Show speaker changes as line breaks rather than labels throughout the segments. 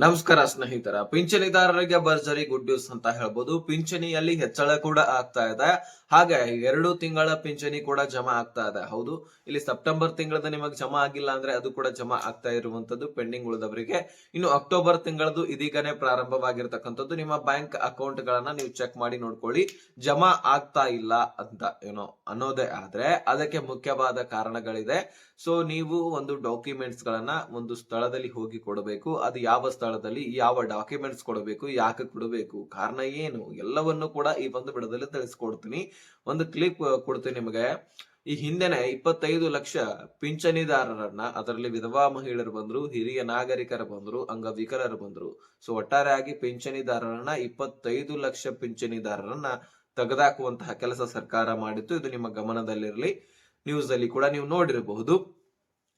ನಮಸ್ಕಾರ ಸ್ನೇಹಿತರ, ಪಿಂಚಣಿದಾರರಿಗೆ ಭರ್ಜರಿ ಗುಡ್ ನ್ಯೂಸ್ ಅಂತ ಹೇಳ್ಬೋದು. ಪಿಂಚಣಿಯಲ್ಲಿ ಹೆಚ್ಚಳ ಕೂಡ ಆಗ್ತಾ ಇದೆ. ಹಾಗೆ ಎರಡು ತಿಂಗಳ ಪಿಂಚಣಿ ಕೂಡ ಜಮಾ ಆಗ್ತಾ ಇದೆ. ಹೌದು, ಇಲ್ಲಿ ಸೆಪ್ಟೆಂಬರ್ ತಿಂಗಳದ ನಿಮಗೆ ಜಮಾ ಆಗಿಲ್ಲ ಅಂದ್ರೆ ಅದು ಕೂಡ ಜಮಾ ಆಗ್ತಾ ಇರುವಂತದ್ದು ಪೆಂಡಿಂಗ್ ಉಳಿದವರಿಗೆ. ಇನ್ನು ಅಕ್ಟೋಬರ್ ತಿಂಗಳದು ಇದೀಗನೇ ಪ್ರಾರಂಭವಾಗಿರ್ತಕ್ಕಂಥದ್ದು. ನಿಮ್ಮ ಬ್ಯಾಂಕ್ ಅಕೌಂಟ್ ಗಳನ್ನ ನೀವು ಚೆಕ್ ಮಾಡಿ ನೋಡ್ಕೊಳ್ಳಿ. ಜಮಾ ಆಗ್ತಾ ಇಲ್ಲ ಅಂತ ಏನೋ ಅನ್ನೋದೇ ಆದ್ರೆ ಅದಕ್ಕೆ ಮುಖ್ಯವಾದ ಕಾರಣಗಳಿದೆ. ಸೊ, ನೀವು ಒಂದು ಡಾಕ್ಯುಮೆಂಟ್ಸ್ ಗಳನ್ನ ಒಂದು ಸ್ಥಳದಲ್ಲಿ ಹೋಗಿ ಕೊಡಬೇಕು. ಅದು ಯಾವ ಸ್ಥಳದಲ್ಲಿ ಯಾವ ಡಾಕ್ಯುಮೆಂಟ್ಸ್ ಕೊಡಬೇಕು, ಯಾಕೆ ಕೊಡಬೇಕು, ಕಾರಣ ಏನು, ಎಲ್ಲವನ್ನು ಕೂಡ ಈ ಒಂದು ಬಿಡದಲ್ಲಿ ತಿಳಿಸ್ಕೊಡ್ತೀನಿ. ಒಂದು ಕ್ಲಿಪ್ ಕೊಡ್ತೀನಿ ನಿಮಗೆ. ಈ ಹಿಂದೆನೆ ಇಪ್ಪತ್ತೈದು ಲಕ್ಷ ಪಿಂಚಣಿದಾರರನ್ನ ಅದರಲ್ಲಿ ವಿಧವಾ ಮಹಿಳೆಯರು ಬಂದ್ರು, ಹಿರಿಯ ನಾಗರಿಕರು ಬಂದ್ರು, ಅಂಗವಿಕಲರು ಬಂದ್ರು. ಸೊ ಒಟ್ಟಾರೆಯಾಗಿ ಪಿಂಚಣಿದಾರರನ್ನ ಇಪ್ಪತ್ತೈದು ಲಕ್ಷ ಪಿಂಚಣಿದಾರರನ್ನ ತೆಗೆದಾಕುವಂತಹ ಕೆಲಸ ಸರ್ಕಾರ ಮಾಡಿತ್ತು. ಇದು ನಿಮ್ಮ ಗಮನದಲ್ಲಿರಲಿ. ನ್ಯೂಸ್ ಅಲ್ಲಿ ಕೂಡ ನೀವು ನೋಡಿರಬಹುದು.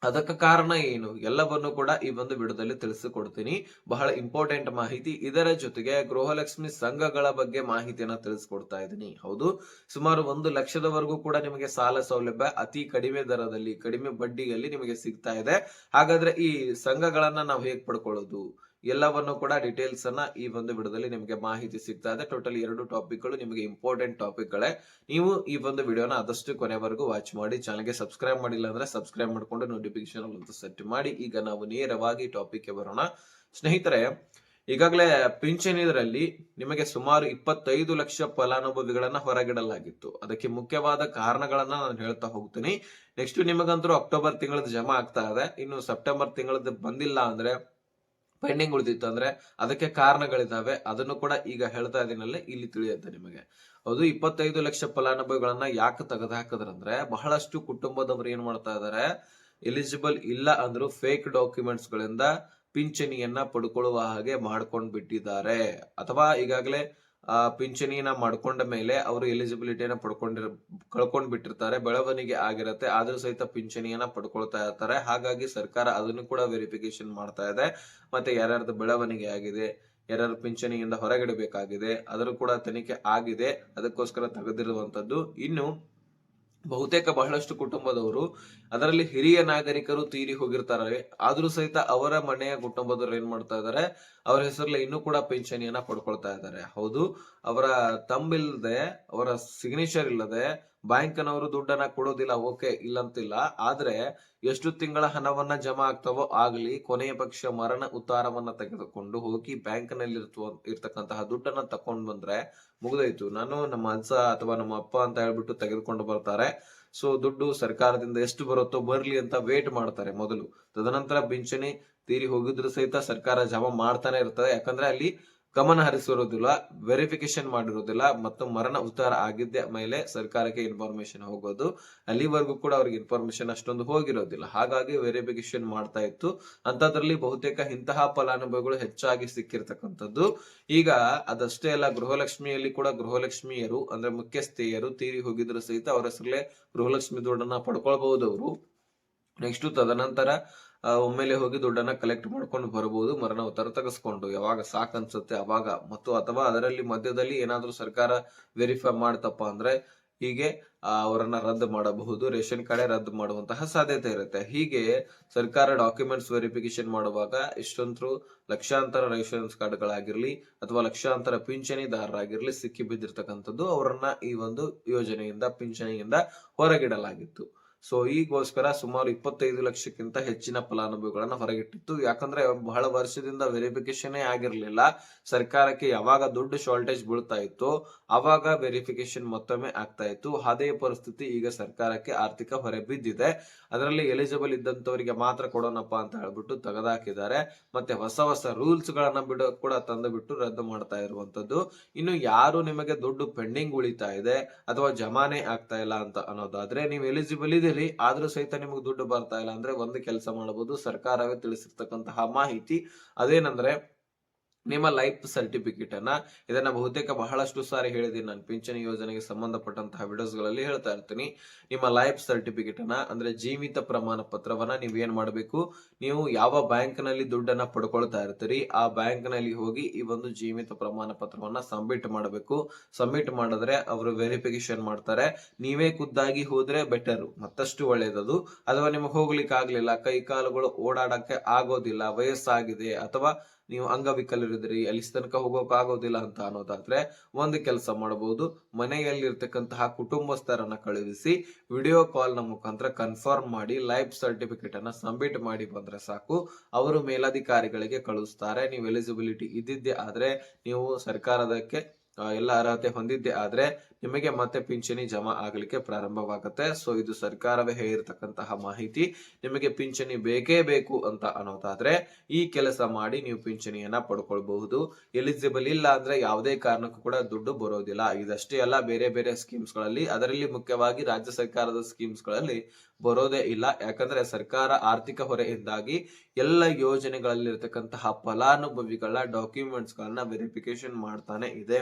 ಅದಕ್ಕೆ ಕಾರಣ ಏನು? ಎಲ್ಲವನ್ನು ಕೂಡ ಈ ಒಂದು ವಿಡಿಯೋದಲ್ಲಿ ತಿಳಿಸಿಕೊಡ್ತೀನಿ. ಬಹಳ ಇಂಪಾರ್ಟೆಂಟ್ ಮಾಹಿತಿ. ಇದರ ಜೊತೆಗೆ ಗೃಹಲಕ್ಷ್ಮಿ ಸಂಘಗಳ ಬಗ್ಗೆ ಮಾಹಿತಿಯನ್ನ ತಿಳಿಸ್ಕೊಡ್ತಾ ಇದ್ದೀನಿ. ಹೌದು. ಸುಮಾರು ಒಂದು ಲಕ್ಷದವರೆಗೂ ಕೂಡ ನಿಮಗೆ ಸಾಲ ಸೌಲಭ್ಯ ಅತಿ ಕಡಿಮೆ ದರದಲ್ಲಿ, ಕಡಿಮೆ ಬಡ್ಡಿಯಲ್ಲಿ ನಿಮಗೆ ಸಿಗ್ತಾ ಇದೆ. ಹಾಗಾದ್ರೆ ಈ ಸಂಘಗಳನ್ನ ನಾವು ಹೇಗ್ ಪಡ್ಕೊಳ್ಳೋದು? ಎಲ್ಲವನ್ನು ಕೂಡ ಡೀಟೇಲ್ಸ್ ಅನ್ನ ಈ ಒಂದು ವಿಡಿಯೋದಲ್ಲಿ ನಿಮಗೆ ಮಾಹಿತಿ ಸಿಗ್ತಾ ಇದೆ. ಟೋಟಲ್ ಎರಡು ಟಾಪಿಕ್ಗಳು ನಿಮಗೆ ಇಂಪಾರ್ಟೆಂಟ್ ಟಾಪಿಕ್ ಗಳೇ. ನೀವು ಈ ಒಂದು ವಿಡಿಯೋನ ಆದಷ್ಟು ಕೊನೆವರೆಗೂ ವಾಚ್ ಮಾಡಿ ಚಾನಲ್ಗೆ ಸಬ್ಸ್ಕ್ರೈಬ್ ಮಾಡಿಲ್ಲ ಅಂದ್ರೆ ಸಬ್ಸ್ಕ್ರೈಬ್ ಮಾಡಿಕೊಂಡು ನೋಟಿಫಿಕೇಶನ್ ಅಂತ ಸೆಟ್ ಮಾಡಿ. ಈಗ ನಾವು ನೇರವಾಗಿ ಟಾಪಿಕ್ಗೆ ಬರೋಣ. ಸ್ನೇಹಿತರೆ, ಈಗಾಗಲೇ ಪಿಂಚಣಿದರಲ್ಲಿ ನಿಮಗೆ ಸುಮಾರು ಇಪ್ಪತ್ತೈದು ಲಕ್ಷ ಫಲಾನುಭವಿಗಳನ್ನ ಹೊರಗಿಡಲಾಗಿತ್ತು. ಅದಕ್ಕೆ ಮುಖ್ಯವಾದ ಕಾರಣಗಳನ್ನ ನಾನು ಹೇಳ್ತಾ ಹೋಗ್ತೀನಿ. ನೆಕ್ಸ್ಟ್ ನಿಮಗಂತೂ ಅಕ್ಟೋಬರ್ ತಿಂಗಳದ್ದು ಜಮಾ ಆಗ್ತಾ ಇದೆ. ಇನ್ನು ಸೆಪ್ಟೆಂಬರ್ ತಿಂಗಳದ್ದು ಬಂದಿಲ್ಲ ಅಂದ್ರೆ ಪೆಂಡಿಂಗ್ ಉಳಿದಿತ್ತು ಅಂದ್ರೆ ಅದಕ್ಕೆ ಕಾರಣಗಳಿದಾವೆ. ಅದನ್ನು ಕೂಡ ಈಗ ಹೇಳ್ತಾ ಇದೀನಲ್ಲ ಇಲ್ಲಿ ತಿಳಿಯುತ್ತೆ ನಿಮಗೆ. ಹೌದು, ಇಪ್ಪತ್ತೈದು ಲಕ್ಷ ಫಲಾನುಭವಿಗಳನ್ನ ಯಾಕೆ ತೆಗೆದುಹಾಕದ್ರಂದ್ರೆ, ಬಹಳಷ್ಟು ಕುಟುಂಬದವರು ಏನ್ ಮಾಡ್ತಾ ಇದಾರೆ, ಎಲಿಜಿಬಲ್ ಇಲ್ಲ ಅಂದ್ರು ಫೇಕ್ ಡಾಕ್ಯುಮೆಂಟ್ಸ್ ಗಳಿಂದ ಪಿಂಚಣಿಯನ್ನ ಪಡ್ಕೊಳ್ಳುವ ಹಾಗೆ ಮಾಡ್ಕೊಂಡ್ ಬಿಟ್ಟಿದ್ದಾರೆ ಅಥವಾ ಈಗಾಗಲೇ ಆ ಪಿಂಚಣಿಯನ್ನ ಮಾಡ್ಕೊಂಡ ಮೇಲೆ ಅವರು ಎಲಿಜಿಬಿಲಿಟಿಯನ್ನ ಪಡ್ಕೊಂಡಿರ್ ಕಳ್ಕೊಂಡ್ ಬಿಟ್ಟಿರ್ತಾರೆ ಬೆಳವಣಿಗೆ ಆಗಿರತ್ತೆ, ಆದ್ರೂ ಸಹಿತ ಪಿಂಚಣಿಯನ್ನ ಪಡ್ಕೊಳ್ತಾ ಇರ್ತಾರೆ. ಹಾಗಾಗಿ ಸರ್ಕಾರ ಅದನ್ನು ಕೂಡ ವೆರಿಫಿಕೇಶನ್ ಮಾಡ್ತಾ ಇದೆ. ಮತ್ತೆ ಯಾರ್ಯಾರ್ದು ಬೆಳವಣಿಗೆ ಆಗಿದೆ, ಯಾರ್ಯಾರು ಪಿಂಚಣಿಯಿಂದ ಹೊರಗಿಡಬೇಕಾಗಿದೆ ಅದರ ಕೂಡ ತನಿಖೆ ಆಗಿದೆ. ಅದಕ್ಕೋಸ್ಕರ ತೆಗೆದಿರುವಂತದ್ದು ಇನ್ನು ಬಹುತೇಕ ಬಹಳಷ್ಟು ಕುಟುಂಬದವರು ಅದರಲ್ಲಿ ಹಿರಿಯ ನಾಗರಿಕರು ತೀರಿ ಹೋಗಿರ್ತಾರೆ. ಆದ್ರೂ ಸಹಿತ ಅವರ ಮನೆಯ ಕುಟುಂಬದವರು ಏನ್ ಮಾಡ್ತಾ ಇದಾರೆ? ಅವರ ಹೆಸರಲ್ಲಿ ಇನ್ನೂ ಕೂಡ ಪಿಂಚಣಿಯನ್ನ ಪಡ್ಕೊಳ್ತಾ ಇದ್ದಾರೆ ಹೌದು, ಅವರ ತಂಬಿಲ್ಲದೆ ಅವರ ಸಿಗ್ನೇಚರ್ ಇಲ್ಲದೆ ಬ್ಯಾಂಕ್ನವರು ದುಡ್ಡನ್ನ ಕೊಡೋದಿಲ್ಲ, ಓಕೆ, ಇಲ್ಲಂತಿಲ್ಲ. ಆದ್ರೆ ಎಷ್ಟು ತಿಂಗಳ ಹಣವನ್ನ ಜಮಾ ಆಗ್ತಾವೋ ಆಗ್ಲಿ ಕೊನೆಯ ಪಕ್ಷ ಮರಣ ಉತ್ತಾರವನ್ನ ತೆಗೆದುಕೊಂಡು ಹೋಗಿ ಬ್ಯಾಂಕ್ನಲ್ಲಿ ಇರ್ತಕ್ಕಂತಹ ದುಡ್ಡನ್ನ ತಕೊಂಡ್ ಬಂದ್ರೆ ಮುಗಿದೋಯ್ತು. ನಾನು ನಮ್ಮ ಅಜ್ಜ ಅಥವಾ ನಮ್ಮ ಅಪ್ಪ ಅಂತ ಹೇಳ್ಬಿಟ್ಟು ತೆಗೆದುಕೊಂಡು ಬರ್ತಾರೆ. ಸೊ, ದುಡ್ಡು ಸರ್ಕಾರದಿಂದ ಎಷ್ಟು ಬರುತ್ತೋ ಬರ್ಲಿ ಅಂತ ವೇಟ್ ಮಾಡ್ತಾರೆ ಮೊದಲು. ತದನಂತರ ಪಿಂಚಣಿ ತೀರಿ ಹೋಗಿದ್ರು ಸಹಿತ ಸರ್ಕಾರ ಜಮಾ ಮಾಡ್ತಾನೆ ಇರ್ತದೆ. ಯಾಕಂದ್ರೆ ಅಲ್ಲಿ ಗಮನ ಹರಿಸಿರುವುದಿಲ್ಲ ವೆರಿಫಿಕೇಶನ್ ಮಾಡಿರೋದಿಲ್ಲ ಮತ್ತು ಮರಣ ಉತ್ತಾರ ಆಗಿದ್ದ ಮೇಲೆ ಸರ್ಕಾರಕ್ಕೆ ಇನ್ಫಾರ್ಮೇಶನ್ ಹೋಗೋದು. ಅಲ್ಲಿವರೆಗೂ ಕೂಡ ಅವ್ರಿಗೆ ಇನ್ಫಾರ್ಮೇಶನ್ ಅಷ್ಟೊಂದು ಹೋಗಿರೋದಿಲ್ಲ. ಹಾಗಾಗಿ ವೆರಿಫಿಕೇಶನ್ ಮಾಡ್ತಾ ಇತ್ತು. ಅಂತದ್ರಲ್ಲಿ ಬಹುತೇಕ ಇಂತಹ ಫಲಾನುಭವಿಗಳು ಹೆಚ್ಚಾಗಿ ಸಿಕ್ಕಿರ್ತಕ್ಕಂಥದ್ದು. ಈಗ ಅದಷ್ಟೇ ಅಲ್ಲ, ಗೃಹಲಕ್ಷ್ಮಿಯಲ್ಲಿ ಕೂಡ ಗೃಹಲಕ್ಷ್ಮಿಯರು, ಅಂದ್ರೆ ಮುಖ್ಯಸ್ಥೆಯರು ತೀರಿ ಹೋಗಿದ್ರು ಸಹಿತ ಅವರ ಹೆಸರಲ್ಲೇ ಗೃಹಲಕ್ಷ್ಮಿ ದುಡ್ಡನ್ನ ಪಡ್ಕೊಳ್ಬಹುದು ಅವರು. ನೆಕ್ಸ್ಟ್ ತದನಂತರ ಒಮ್ಮೆಲೆ ಹೋಗಿ ದುಡ್ಡನ್ನ ಕಲೆಕ್ಟ್ ಮಾಡ್ಕೊಂಡು ಬರಬಹುದು ಮರಣ ಉತ್ತರ ತೆಗೆಸ್ಕೊಂಡು. ಯಾವಾಗ ಸಾಕ್ ಅನ್ಸುತ್ತೆ, ಅವಾಗ. ಮತ್ತು ಅಥವಾ ಅದರಲ್ಲಿ ಮಧ್ಯದಲ್ಲಿ ಏನಾದ್ರೂ ಸರ್ಕಾರ ವೆರಿಫೈ ಮಾಡ್ತಪ್ಪ ಅಂದ್ರೆ ಹೀಗೆ ಅವರನ್ನ ರದ್ದು ಮಾಡಬಹುದು, ರೇಷನ್ ಕಾರ್ಡ್ ರದ್ದು ಮಾಡುವಂತಹ ಸಾಧ್ಯತೆ ಇರುತ್ತೆ. ಹೀಗೆ ಸರ್ಕಾರ ಡಾಕ್ಯುಮೆಂಟ್ಸ್ ವೆರಿಫಿಕೇಶನ್ ಮಾಡುವಾಗ ಇಷ್ಟೊಂದು ಲಕ್ಷಾಂತರ ರೇಷನ್ ಕಾರ್ಡ್ಗಳಾಗಿರ್ಲಿ ಅಥವಾ ಲಕ್ಷಾಂತರ ಪಿಂಚಣಿದಾರರಾಗಿರ್ಲಿ ಸಿಕ್ಕಿ ಬಿದ್ದಿರ್ತಕ್ಕಂಥದ್ದು ಅವರನ್ನ ಈ ಒಂದು ಯೋಜನೆಯಿಂದ, ಪಿಂಚಣಿಯಿಂದ ಹೊರಗಿಡಲಾಗಿತ್ತು. ಸೊ ಈಗೋಸ್ಕರ ಸುಮಾರು ಇಪ್ಪತ್ತೈದು ಲಕ್ಷಕ್ಕಿಂತ ಹೆಚ್ಚಿನ ಫಲಾನುಭವಿಗಳನ್ನ ಹೊರಗಿಟ್ಟಿತ್ತು. ಯಾಕಂದ್ರೆ ಬಹಳ ವರ್ಷದಿಂದ ವೆರಿಫಿಕೇಶನ್ ಆಗಿರ್ಲಿಲ್ಲ. ಸರ್ಕಾರಕ್ಕೆ ಯಾವಾಗ ದುಡ್ಡು ಶಾರ್ಟೇಜ್ ಬೀಳ್ತಾ ಇತ್ತು, ಅವಾಗ ವೆರಿಫಿಕೇಶನ್ ಮತ್ತೊಮ್ಮೆ ಆಗ್ತಾ ಇತ್ತು. ಅದೇ ಪರಿಸ್ಥಿತಿ ಈಗ ಸರ್ಕಾರಕ್ಕೆ ಆರ್ಥಿಕ ಹೊರೆ ಬಿದ್ದಿದೆ. ಅದರಲ್ಲಿ ಎಲಿಜಿಬಲ್ ಇದ್ದಂತವರಿಗೆ ಮಾತ್ರ ಕೊಡೋಣಪ್ಪ ಅಂತ ಹೇಳ್ಬಿಟ್ಟು ತೆಗೆದಾಕಿದ್ದಾರೆ. ಮತ್ತೆ ಹೊಸ ಹೊಸ ರೂಲ್ಸ್ ಗಳನ್ನ ಬಿಡೋ ಕೂಡ ತಂದು ಬಿಟ್ಟು ರದ್ದು ಮಾಡ್ತಾ ಇರುವಂತದ್ದು ಇನ್ನು ಯಾರು ನಿಮಗೆ ದುಡ್ಡು ಪೆಂಡಿಂಗ್ ಉಳಿತಾ ಇದೆ ಅಥವಾ ಜಮಾನೆ ಆಗ್ತಾ ಇಲ್ಲ ಅಂತ ಅನ್ನೋದಾದ್ರೆ, ನೀವು ಎಲಿಜಿಬಲ್ ಇದೀರಿ ಆದ್ರೂ ಸಹಿತ ನಿಮಗೆ ದುಡ್ಡು ಬರ್ತಾ ಇಲ್ಲ ಅಂದ್ರೆ ಒಂದು ಕೆಲಸ ಮಾಡಬಹುದು ಸರ್ಕಾರವೇ ತಿಳಿಸಿರ್ತಕ್ಕಂತಹ ಮಾಹಿತಿ. ಅದೇನಂದ್ರೆ ನಿಮ್ಮ ಲೈಫ್ ಸರ್ಟಿಫಿಕೇಟ್ ಅನ್ನ. ಇದನ್ನ ಬಹುತೇಕ ಬಹಳಷ್ಟು ಸಾರಿ ಹೇಳಿದ್ದೀನಿ ನಾನು ಪಿಂಚಣಿ ಯೋಜನೆಗೆ ಸಂಬಂಧಪಟ್ಟಂತಹ ವಿಡಿಯೋಸ್ಗಳಲ್ಲಿ ಹೇಳ್ತಾ ಇರ್ತೀನಿ. ನಿಮ್ಮ ಲೈಫ್ ಸರ್ಟಿಫಿಕೇಟ್ ಅನ್ನ, ಅಂದ್ರೆ ಜೀವಿತ ಪ್ರಮಾಣ ಪತ್ರವನ್ನ ನೀವು ಏನ್ ಮಾಡಬೇಕು? ನೀವು ಯಾವ ಬ್ಯಾಂಕ್ನಲ್ಲಿ ದುಡ್ಡನ್ನ ಪಡ್ಕೊಳ್ತಾ ಇರ್ತೀರಿ? ಆ ಬ್ಯಾಂಕ್ನಲ್ಲಿ ಹೋಗಿ ಈ ಒಂದು ಜೀವಿತ ಪ್ರಮಾಣ ಪತ್ರವನ್ನ ಸಬ್ಮಿಟ್ ಮಾಡಬೇಕು. ಸಬ್ಮಿಟ್ ಮಾಡಿದ್ರೆ ಅವರು ವೆರಿಫಿಕೇಶನ್ ಮಾಡ್ತಾರೆ. ನೀವೇ ಖುದ್ದಾಗಿ ಹೋದ್ರೆ ಬೆಟರ್ ಮತ್ತಷ್ಟು ಒಳ್ಳೇದದು. ಅಥವಾ ನಿಮಗೆ ಹೋಗ್ಲಿಕ್ಕೆ ಆಗ್ಲಿಲ್ಲ ಕೈ ಕಾಲುಗಳು ಓಡಾಡಕ್ಕೆ ಆಗೋದಿಲ್ಲ, ವಯಸ್ಸಾಗಿದೆ, ಅಥವಾ ನೀವು ಅಂಗವಿಕಲರಿದ್ರಿ, ಅಲ್ಲಿ ತನಕ ಹೋಗೋಕ್ ಅಂತ ಅನ್ನೋದಾದ್ರೆ ಒಂದು ಕೆಲಸ ಮಾಡಬಹುದು ಮನೆಯಲ್ಲಿರ್ತಕ್ಕಂತಹ ಕುಟುಂಬಸ್ಥರನ್ನ ಕಳುಹಿಸಿ ವಿಡಿಯೋ ಕಾಲ್ನ ಮುಖಾಂತರ ಕನ್ಫರ್ಮ್ ಮಾಡಿ, ಲೈಫ್ ಸರ್ಟಿಫಿಕೇಟ್ ಅನ್ನ ಸಬ್ಮಿಟ್ ಮಾಡಿ ಬಂದ್ರೆ ಸಾಕು. ಅವರು ಮೇಲಾಧಿಕಾರಿಗಳಿಗೆ ಕಳಿಸ್ತಾರೆ ನೀವು ಎಲಿಜಿಬಿಲಿಟಿ ಇದ್ದಿದ್ದೆ ಆದ್ರೆ, ನೀವು ಸರ್ಕಾರದಕ್ಕೆ ಎಲ್ಲ ಅರ್ಹತೆ ಹೊಂದಿದ್ದೆ ಆದ್ರೆ ನಿಮಗೆ ಮತ್ತೆ ಪಿಂಚಣಿ ಜಮಾ ಆಗಲಿಕ್ಕೆ ಪ್ರಾರಂಭವಾಗುತ್ತೆ. ಸೊ ಇದು ಸರ್ಕಾರವೇ ಹೇಳಿರ್ತಕ್ಕಂತಹ ಮಾಹಿತಿ. ನಿಮಗೆ ಪಿಂಚಣಿ ಬೇಕೇ ಬೇಕು ಅಂತ ಅನ್ನೋದಾದ್ರೆ, ಈ ಕೆಲಸ ಮಾಡಿ ನೀವು ಪಿಂಚಣಿಯನ್ನ ಪಡ್ಕೊಳ್ಬಹುದು. ಎಲಿಜಿಬಲ್ ಇಲ್ಲ ಅಂದ್ರೆ ಯಾವುದೇ ಕಾರಣಕ್ಕೂ ಕೂಡ ದುಡ್ಡು ಬರೋದಿಲ್ಲ. ಇದಷ್ಟೇ ಅಲ್ಲ, ಬೇರೆ ಬೇರೆ ಸ್ಕೀಮ್ಸ್ಗಳಲ್ಲಿ ಅದರಲ್ಲಿ ಮುಖ್ಯವಾಗಿ ರಾಜ್ಯ ಸರ್ಕಾರದ ಸ್ಕೀಮ್ಸ್ಗಳಲ್ಲಿ ಬರೋದೇ ಇಲ್ಲ. ಯಾಕಂದ್ರೆ ಸರ್ಕಾರ ಆರ್ಥಿಕ ಹೊರೆಯಿಂದಾಗಿ ಎಲ್ಲ ಯೋಜನೆಗಳಲ್ಲಿರ್ತಕ್ಕಂತಹ ಫಲಾನುಭವಿಗಳ ಡಾಕ್ಯುಮೆಂಟ್ಸ್ ಗಳನ್ನ ವೆರಿಫಿಕೇಶನ್ ಮಾಡ್ತಾನೆ ಇದೆ.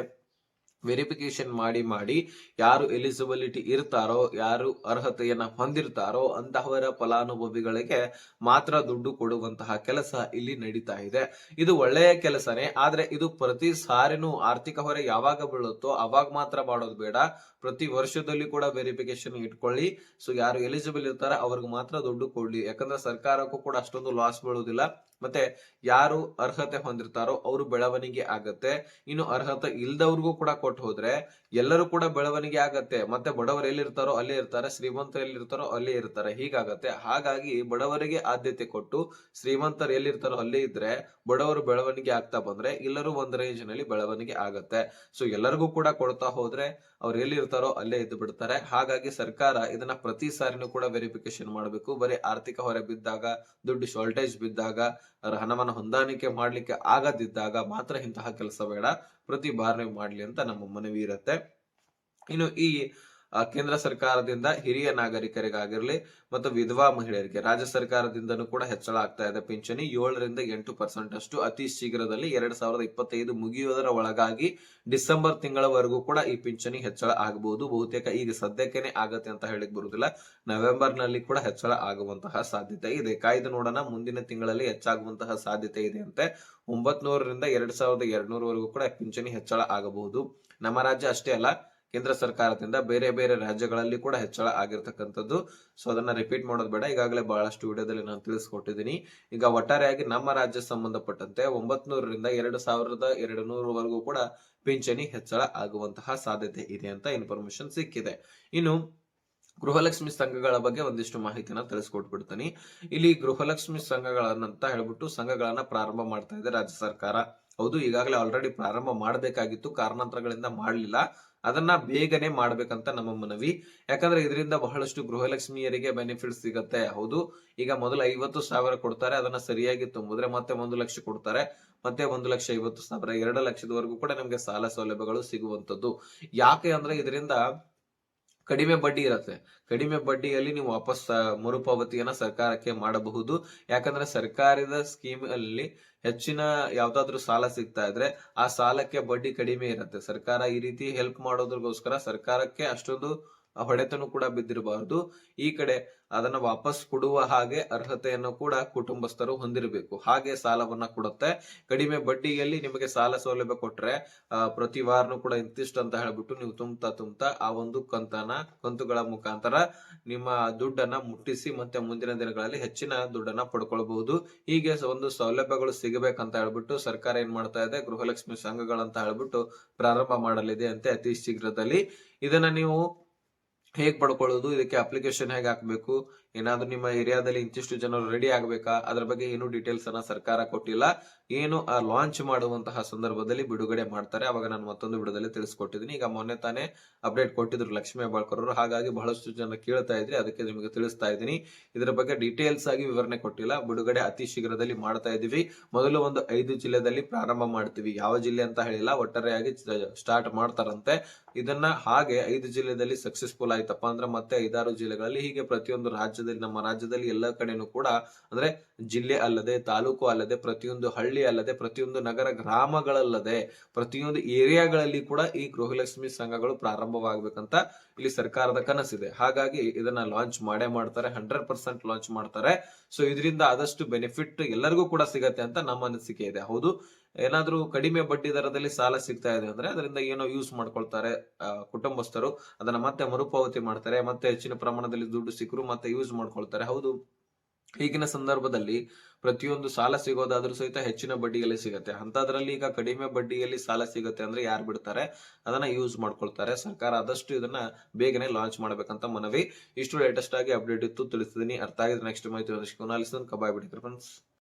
ವೆರಿಫಿಕೇಶನ್ ಮಾಡಿ ಮಾಡಿ ಯಾರು ಎಲಿಜಿಬಿಲಿಟಿ ಇರ್ತಾರೋ, ಯಾರು ಅರ್ಹತೆಯನ್ನ ಹೊಂದಿರ್ತಾರೋ ಅಂತಹವರ ಫಲಾನುಭವಿಗಳಿಗೆ ಮಾತ್ರ ದುಡ್ಡು ಕೊಡುವಂತಹ ಕೆಲಸ ಇಲ್ಲಿ ನಡೀತಾ ಇದೆ. ಇದು ಒಳ್ಳೆಯ ಕೆಲಸನೇ, ಆದ್ರೆ ಇದು ಪ್ರತಿ ಸಾರಿನೂ ಆರ್ಥಿಕ ಹೊರೆ ಯಾವಾಗ ಬೀಳುತ್ತೋ ಅವಾಗ ಮಾತ್ರ ಮಾಡೋದು ಬೇಡ. ಪ್ರತಿ ವರ್ಷದಲ್ಲಿ ಕೂಡ ವೆರಿಫಿಕೇಶನ್ ಇಟ್ಕೊಳ್ಳಿ. ಸೊ ಯಾರು ಎಲಿಜಿಬಲ್ ಇರ್ತಾರೆ ಅವ್ರಿಗೆ ಮಾತ್ರ ದುಡ್ಡು ಕೊಡ್ಲಿ. ಯಾಕಂದ್ರೆ ಸರ್ಕಾರಕ್ಕೂ ಕೂಡ ಅಷ್ಟೊಂದು ಲಾಸ್ ಬೀಳುವುದಿಲ್ಲ ಮತ್ತೆ ಯಾರು ಅರ್ಹತೆ ಹೊಂದಿರ್ತಾರೋ ಅವರು ಬೆಳವಣಿಗೆ ಆಗತ್ತೆ. ಇನ್ನು ಅರ್ಹತೆ ಇಲ್ದವ್ರಿಗೂ ಕೂಡ ಕೊಟ್ಟು ಹೋದ್ರೆ ಎಲ್ಲರೂ ಕೂಡ ಬೆಳವಣಿಗೆ ಆಗತ್ತೆ. ಮತ್ತೆ ಬಡವರು ಎಲ್ಲಿರ್ತಾರೋ ಅಲ್ಲೇ ಇರ್ತಾರೆ, ಶ್ರೀಮಂತರು ಎಲ್ಲಿರ್ತಾರೋ ಅಲ್ಲೇ ಇರ್ತಾರೆ. ಹೀಗಾಗತ್ತೆ. ಹಾಗಾಗಿ ಬಡವರಿಗೆ ಆದ್ಯತೆ ಕೊಟ್ಟು ಶ್ರೀಮಂತರು ಎಲ್ಲಿರ್ತಾರೋ ಅಲ್ಲೇ ಇದ್ರೆ ಬಡವರು ಬೆಳವಣಿಗೆ ಆಗ್ತಾ ಬಂದ್ರೆ ಎಲ್ಲರೂ ಒಂದ್ ರೇಂಜ್ನಲ್ಲಿ ಬೆಳವಣಿಗೆ ಆಗತ್ತೆ. ಸೊ ಎಲ್ಲರಿಗೂ ಕೂಡ ಕೊಡ್ತಾ ಹೋದ್ರೆ ಅವ್ರು ಎಲ್ಲಿರ್ತಾರೋ ಅಲ್ಲೇ ಇದ್ದು ಬಿಡ್ತಾರೆ. ಹಾಗಾಗಿ ಸರ್ಕಾರ ಇದನ್ನ ಪ್ರತಿ ಸಾರಿನೂ ಕೂಡ ವೆರಿಫಿಕೇಶನ್ ಮಾಡಬೇಕು. ಬರೀ ಆರ್ಥಿಕ ಹೊರೆ ಬಿದ್ದಾಗ, ದುಡ್ಡು ಶಾರ್ಟೇಜ್ ಬಿದ್ದಾಗ ಹಣವನ್ನ ಹೊಂದಾಣಿಕೆ ಮಾಡ್ಲಿಕ್ಕೆ ಆಗದಿದ್ದಾಗ ಮಾತ್ರ ಇಂತಹ ಕೆಲಸ ಬೇಡ. ಪ್ರತಿ ಬಾರಿ ಮಾಡ್ಲಿ ಅಂತ ನಮ್ಮ ಮನವಿ ಇರುತ್ತೆ. ಇನ್ನು ಈ ಕೇಂದ್ರ ಸರ್ಕಾರದಿಂದ ಹಿರಿಯ ನಾಗರಿಕರಿಗಾಗಿರ್ಲಿ ಮತ್ತು ವಿಧವಾ ಮಹಿಳೆಯರಿಗೆ. ರಾಜ್ಯ ಸರ್ಕಾರದಿಂದನೂ ಕೂಡ ಹೆಚ್ಚಳ ಆಗ್ತಾ ಇದೆ ಪಿಂಚಣಿ. ಏಳರಿಂದ ಎಂಟು ಪರ್ಸೆಂಟ್ ಅಷ್ಟು ಅತಿ ಶೀಘ್ರದಲ್ಲಿ ಎರಡ್ ಸಾವಿರದ ಇಪ್ಪತ್ತೈದು ಮುಗಿಯುವುದರ ಒಳಗಾಗಿ ಡಿಸೆಂಬರ್ ತಿಂಗಳವರೆಗೂ ಕೂಡ ಈ ಪಿಂಚಣಿ ಹೆಚ್ಚಳ ಆಗಬಹುದು ಬಹುತೇಕ ಈಗ ಸದ್ಯಕ್ಕೇನೆ ಆಗತ್ತೆ ಅಂತ ಹೇಳಿಕ್ ಬರುವುದಿಲ್ಲ ನವೆಂಬರ್ನಲ್ಲಿ ಕೂಡ ಹೆಚ್ಚಳ ಆಗುವಂತಹ ಸಾಧ್ಯತೆ ಇದೆ. ಕಾಯ್ದು ನೋಡೋಣ. ಮುಂದಿನ ತಿಂಗಳಲ್ಲಿ ಹೆಚ್ಚಾಗುವಂತಹ ಸಾಧ್ಯತೆ ಇದೆ ಅಂತೆ. ಒಂಬತ್ ನೂರರಿಂದ ಎರಡ್ ಸಾವಿರದ ಎರಡ್ ಕೂಡ ಪಿಂಚಣಿ ಹೆಚ್ಚಳ ಆಗಬಹುದು. ನಮ್ಮ ರಾಜ್ಯ ಅಷ್ಟೇ ಅಲ್ಲ. ಕೇಂದ್ರ ಸರ್ಕಾರದಿಂದ ಬೇರೆ ಬೇರೆ ರಾಜ್ಯಗಳಲ್ಲಿ ಕೂಡ ಹೆಚ್ಚಳ ಆಗಿರ್ತಕ್ಕಂಥದ್ದು. ಸೊ ಅದನ್ನ ರಿಪೀಟ್ ಮಾಡೋದು ಬೇಡ. ಈಗಾಗಲೇ ಬಹಳಷ್ಟು ವಿಡಿಯೋದಲ್ಲಿ ನಾನು ತಿಳಿಸ್ಕೊಟ್ಟಿದ್ದೀನಿ. ಈಗ ಒಟ್ಟಾರೆಯಾಗಿ ನಮ್ಮ ರಾಜ್ಯ ಸಂಬಂಧಪಟ್ಟಂತೆ ಒಂಬತ್ ನೂರರಿಂದ ಎರಡು ಸಾವಿರದ ಎರಡು ನೂರವರೆಗೂ ಕೂಡ ಪಿಂಚಣಿ ಹೆಚ್ಚಳ ಆಗುವಂತಹ ಸಾಧ್ಯತೆ ಇದೆ ಅಂತ ಇನ್ಫಾರ್ಮೇಶನ್ ಸಿಕ್ಕಿದೆ. ಇನ್ನು ಗೃಹಲಕ್ಷ್ಮಿ ಸಂಘಗಳ ಬಗ್ಗೆ ಒಂದಿಷ್ಟು ಮಾಹಿತಿನ ತಿಳಿಸ್ಕೊಟ್ಬಿಡ್ತೀನಿ. ಇಲ್ಲಿ ಗೃಹಲಕ್ಷ್ಮಿ ಸಂಘಗಳನ್ನಂತ ಹೇಳ್ಬಿಟ್ಟು ಸಂಘಗಳನ್ನ ಪ್ರಾರಂಭ ಮಾಡ್ತಾ ಇದೆ ರಾಜ್ಯ ಸರ್ಕಾರ. ಹೌದು, ಈಗಾಗಲೇ ಆಲ್ರೆಡಿ ಪ್ರಾರಂಭ ಮಾಡಬೇಕಾಗಿತ್ತು. ಕಾರಣಾಂತರಗಳಿಂದ ಮಾಡಲಿಲ್ಲ. ಅದನ್ನ ಬೇಗನೆ ಮಾಡ್ಬೇಕಂತ ನಮ್ಮ ಮನವಿ. ಯಾಕಂದ್ರೆ ಇದರಿಂದ ಬಹಳಷ್ಟು ಗೃಹಲಕ್ಷ್ಮಿಯರಿಗೆ ಬೆನಿಫಿಟ್ ಸಿಗತ್ತೆ. ಹೌದು, ಈಗ ಮೊದಲು ಐವತ್ತು ಸಾವಿರ ಕೊಡ್ತಾರೆ, ಅದನ್ನ ಸರಿಯಾಗಿ ತುಂಬಿದ್ರೆ ಮತ್ತೆ ಒಂದು ಲಕ್ಷ ಕೊಡ್ತಾರೆ. ಮತ್ತೆ ಒಂದು ಲಕ್ಷ ಐವತ್ತು ಸಾವಿರ, ಎರಡು ಲಕ್ಷದವರೆಗೂ ಕೂಡ ನಮ್ಗೆ ಸಾಲ ಸೌಲಭ್ಯಗಳು ಸಿಗುವಂತದ್ದು ಯಾಕೆ ಅಂದ್ರೆ ಇದರಿಂದ ಕಡಿಮೆ ಬಡ್ಡಿ ಇರುತ್ತೆ. ಕಡಿಮೆ ಬಡ್ಡಿಯಲ್ಲಿ ನೀವು ವಾಪಸ್ ಮರುಪಾವತಿಯನ್ನ ಸರ್ಕಾರಕ್ಕೆ ಮಾಡಬಹುದು. ಯಾಕಂದ್ರೆ ಸರ್ಕಾರದ ಸ್ಕೀಮ್ ಅಲ್ಲಿ ಹೆಚ್ಚಿನ ಯಾವ್ದಾದ್ರು ಸಾಲ ಸಿಗ್ತಾ ಇದ್ರೆ ಆ ಸಾಲಕ್ಕೆ ಬಡ್ಡಿ ಕಡಿಮೆ ಇರುತ್ತೆ. ಸರ್ಕಾರ ಈ ರೀತಿ ಹೆಲ್ಪ್ ಮಾಡೋದ್ರಗೋಸ್ಕರ ಸರ್ಕಾರಕ್ಕೆ ಅಷ್ಟೊಂದು ಹೊಡೆತನು ಕೂಡ ಬಿದ್ದಿರಬಾರದು. ಈ ಕಡೆ ಅದನ್ನ ವಾಪಸ್ ಕೊಡುವ ಹಾಗೆ ಅರ್ಹತೆಯನ್ನು ಕೂಡ ಕುಟುಂಬಸ್ಥರು ಹೊಂದಿರಬೇಕು. ಹಾಗೆ ಸಾಲವನ್ನ ಕೊಡುತ್ತೆ. ಕಡಿಮೆ ಬಡ್ಡಿಯಲ್ಲಿ ನಿಮಗೆ ಸಾಲ ಸೌಲಭ್ಯ ಕೊಟ್ರೆ ಪ್ರತಿ ವಾರನೂ ಕೂಡ ಇಂತಿಷ್ಟು ಅಂತ ಹೇಳ್ಬಿಟ್ಟು ನೀವು ತುಂಬ್ತಾ ತುಂಬ್ತಾ ಆ ಒಂದು ಕಂತನ, ಕಂತುಗಳ ಮುಖಾಂತರ ನಿಮ್ಮ ದುಡ್ಡನ್ನ ಮುಟ್ಟಿಸಿ ಮತ್ತೆ ಮುಂದಿನ ದಿನಗಳಲ್ಲಿ ಹೆಚ್ಚಿನ ದುಡ್ಡನ್ನ ಪಡ್ಕೊಳ್ಬಹುದು. ಹೀಗೆ ಒಂದು ಸೌಲಭ್ಯಗಳು ಸಿಗಬೇಕಂತ ಹೇಳ್ಬಿಟ್ಟು ಸರ್ಕಾರ ಏನ್ ಮಾಡ್ತಾ ಇದೆ? ಗೃಹಲಕ್ಷ್ಮಿ ಸಂಘಗಳಂತ ಹೇಳ್ಬಿಟ್ಟು ಪ್ರಾರಂಭ ಮಾಡಲಿದೆ ಅಂತೆ ಅತಿ ಶೀಘ್ರದಲ್ಲಿ. ಇದನ್ನ ನೀವು ಹೇಗ್ ಪಡ್ಕೊಳ್ಳೋದು ಇದಕ್ಕೆ ಅಪ್ಲಿಕೇಶನ್ ಹೇಗೆ ಹಾಕ್ಬೇಕು ಏನಾದ್ರೂ ನಿಮ್ಮ ಏರಿಯಾದಲ್ಲಿ ಇಂತಿಷ್ಟು ಜನರು ರೆಡಿ ಆಗ್ಬೇಕಾ? ಅದ್ರ ಬಗ್ಗೆ ಏನು ಡೀಟೇಲ್ಸ್ ಅನ್ನ ಸರ್ಕಾರ ಕೊಟ್ಟಿಲ್ಲ. ಏನು ಆ ಲಾಂಚ್ ಮಾಡುವಂತಹ ಸಂದರ್ಭದಲ್ಲಿ ಬಿಡುಗಡೆ ಮಾಡ್ತಾರೆ. ಅವಾಗ ನಾನು ಮತ್ತೊಂದು ವಿಡಿಯೋದಲ್ಲಿ ತಿಳಿಸ್ಕೊಟ್ಟಿದ್ದೀನಿ. ಈಗ ಮೊನ್ನೆ ತಾನೇ ಅಪ್ಡೇಟ್ ಕೊಟ್ಟಿದ್ರು ಲಕ್ಷ್ಮೀ ಅವರು. ಹಾಗಾಗಿ ಬಹಳಷ್ಟು ಜನ ಕೇಳ್ತಾ ಇದ್ರಿ. ಅದಕ್ಕೆ ನಿಮಗೆ ತಿಳಿಸ್ತಾ ಇದ್ದೀನಿ. ಇದರ ಬಗ್ಗೆ ಡೀಟೇಲ್ಸ್ ಆಗಿ ವಿವರಣೆ ಕೊಟ್ಟಿಲ್ಲ. ಬಿಡುಗಡೆ ಅತಿ ಶೀಘ್ರದಲ್ಲಿ ಮಾಡ್ತಾ ಇದೀವಿ ಮೊದಲು ಒಂದು ಐದು ಜಿಲ್ಲೆದಲ್ಲಿ ಪ್ರಾರಂಭ ಮಾಡ್ತೀವಿ. ಯಾವ ಜಿಲ್ಲೆ ಅಂತ ಹೇಳಿಲ್ಲ. ಒಟ್ಟಾರೆಯಾಗಿ ಸ್ಟಾರ್ಟ್ ಮಾಡ್ತಾರಂತೆ. ಇದನ್ನ ಹಾಗೆ ಐದು ಜಿಲ್ಲೆದಲ್ಲಿ ಸಕ್ಸಸ್ಫುಲ್ ಆಯ್ತಪ್ಪ ಅಂದ್ರೆ ಮತ್ತೆ ಐದಾರು ಜಿಲ್ಲೆಗಳಲ್ಲಿ ಹೀಗೆ ಪ್ರತಿಯೊಂದು ರಾಜ್ಯದಲ್ಲಿ, ನಮ್ಮ ರಾಜ್ಯದಲ್ಲಿ ಎಲ್ಲ ಕಡೆನೂ ಕೂಡ ಅಂದ್ರೆ ಜಿಲ್ಲೆ ಅಲ್ಲದೆ, ತಾಲೂಕು ಅಲ್ಲದೆ, ಪ್ರತಿಯೊಂದು ಹಳ್ಳಿ ಅಲ್ಲದೆ, ಪ್ರತಿಯೊಂದು ನಗರ ಗ್ರಾಮಗಳಲ್ಲದೆ, ಪ್ರತಿಯೊಂದು ಏರಿಯಾಗಳಲ್ಲಿ ಕೂಡ ಈ ಗೃಹಲಕ್ಷ್ಮಿ ಸಂಘಗಳು ಪ್ರಾರಂಭವಾಗಬೇಕಂತ ಇಲ್ಲಿ ಸರ್ಕಾರದ ಕನಸಿದೆ. ಹಾಗಾಗಿ ಇದನ್ನ ಲಾಂಚ್ ಮಾಡೇ ಮಾಡ್ತಾರೆ ಹಂಡ್ರೆಡ್ ಪರ್ಸೆಂಟ್ ಲಾಂಚ್ ಮಾಡ್ತಾರೆ. ಸೊ ಇದರಿಂದ ಆದಷ್ಟು ಬೆನಿಫಿಟ್ ಎಲ್ಲರಿಗೂ ಕೂಡ ಸಿಗತ್ತೆ ಅಂತ ನಮ್ಮ ಅನಿಸಿಕೆ ಇದೆ. ಹೌದು ಏನಾದ್ರೂ ಕಡಿಮೆ ಬಡ್ಡಿ ದರದಲ್ಲಿ ಸಾಲ ಸಿಗ್ತಾ ಇದೆ ಅಂದ್ರೆ ಅದರಿಂದ ಏನೋ ಯೂಸ್ ಮಾಡ್ಕೊಳ್ತಾರೆ ಕುಟುಂಬಸ್ಥರು. ಅದನ್ನ ಮತ್ತೆ ಮರುಪಾವತಿ ಮಾಡ್ತಾರೆ, ಮತ್ತೆ ಹೆಚ್ಚಿನ ಪ್ರಮಾಣದಲ್ಲಿ ದುಡ್ಡು ಸಿಕ್ಕರು ಮತ್ತೆ ಯೂಸ್ ಮಾಡ್ಕೊಳ್ತಾರೆ. ಹೌದು, ಈಗಿನ ಸಂದರ್ಭದಲ್ಲಿ ಪ್ರತಿಯೊಂದು ಸಾಲ ಸಿಗೋದಾದ್ರೂ ಸಹಿತ ಹೆಚ್ಚಿನ ಬಡ್ಡಿಯಲ್ಲಿ ಸಿಗುತ್ತೆ. ಅಂತದ್ರಲ್ಲಿ ಈಗ ಕಡಿಮೆ ಬಡ್ಡಿಯಲ್ಲಿ ಸಾಲ ಸಿಗುತ್ತೆ ಅಂದ್ರೆ ಯಾರು ಬಿಡ್ತಾರೆ? ಅದನ್ನ ಯೂಸ್ ಮಾಡ್ಕೊಳ್ತಾರೆ. ಸರ್ಕಾರ ಆದಷ್ಟು ಇದನ್ನ ಬೇಗನೆ ಲಾಂಚ್ ಮಾಡ್ಬೇಕಂತ ಮನವಿ. ಇಷ್ಟು ಲೇಟೆಸ್ಟ್ ಆಗಿ ಅಪ್ಡೇಟ್ ಇತ್ತು ತಿಳಿಸಿದೀನಿ ಅರ್ಥ ಆಗಿದೆ ನೆಕ್ಸ್ಟ್ ಮಾಹಿತಿ ಕಬಾಯ್ ಬಿಡಿ ಫ್ರೆಂಡ್ಸ್